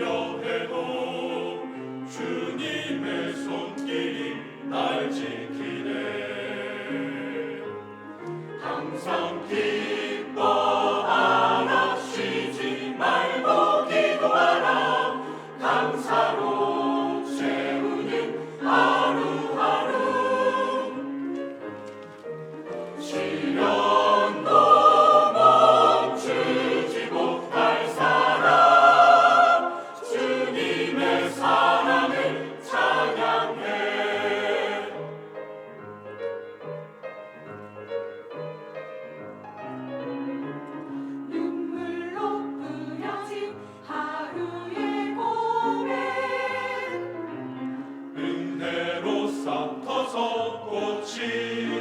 신뢰해도 주님의 손길이 날 지키네. 항상 기뻐하라 쉬지 말고 기도하라. 감사로 산토 석꽃이